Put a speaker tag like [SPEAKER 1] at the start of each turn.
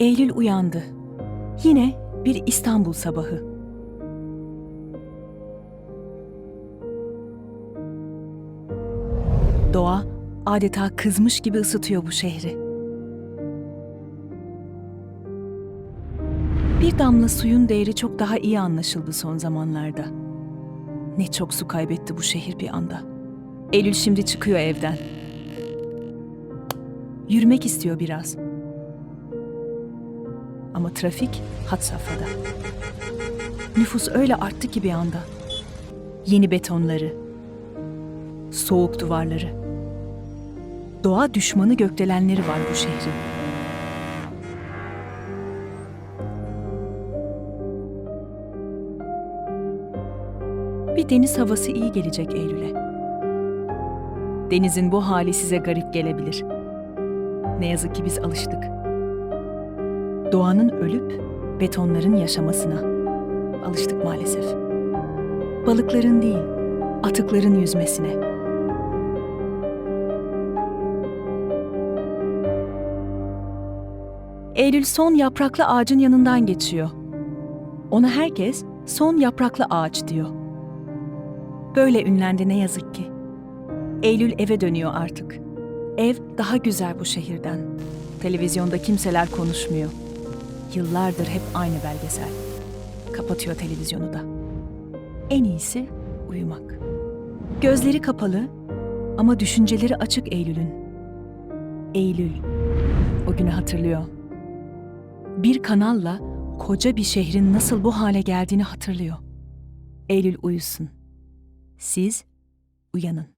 [SPEAKER 1] Eylül uyandı. Yine bir İstanbul sabahı. Doğa adeta kızmış gibi ısıtıyor bu şehri. Bir damla suyun değeri çok daha iyi anlaşıldı son zamanlarda. Ne çok su kaybetti bu şehir bir anda. Eylül şimdi çıkıyor evden. Yürümek istiyor biraz. Ama trafik had safhada. Nüfus öyle arttı ki bir anda. Yeni betonları, soğuk duvarları. Doğa düşmanı gökdelenleri var bu şehrin. Bir deniz havası iyi gelecek Eylül'e. Denizin bu hali size garip gelebilir. Ne yazık ki biz alıştık. Doğanın ölüp betonların yaşamasına alıştık maalesef. Balıkların değil, atıkların yüzmesine. Eylül son yapraklı ağacın yanından geçiyor. Ona herkes son yapraklı ağaç diyor. Böyle ünlendi ne yazık ki. Eylül eve dönüyor artık. Ev daha güzel bu şehirden. Televizyonda kimseler konuşmuyor. Yıllardır hep aynı belgesel. Kapatıyor televizyonu da. En iyisi uyumak. Gözleri kapalı ama düşünceleri açık Eylül'ün. Eylül o günü hatırlıyor. Bir kanalla koca bir şehrin nasıl bu hale geldiğini hatırlıyor. Eylül uyusun. Siz uyanın.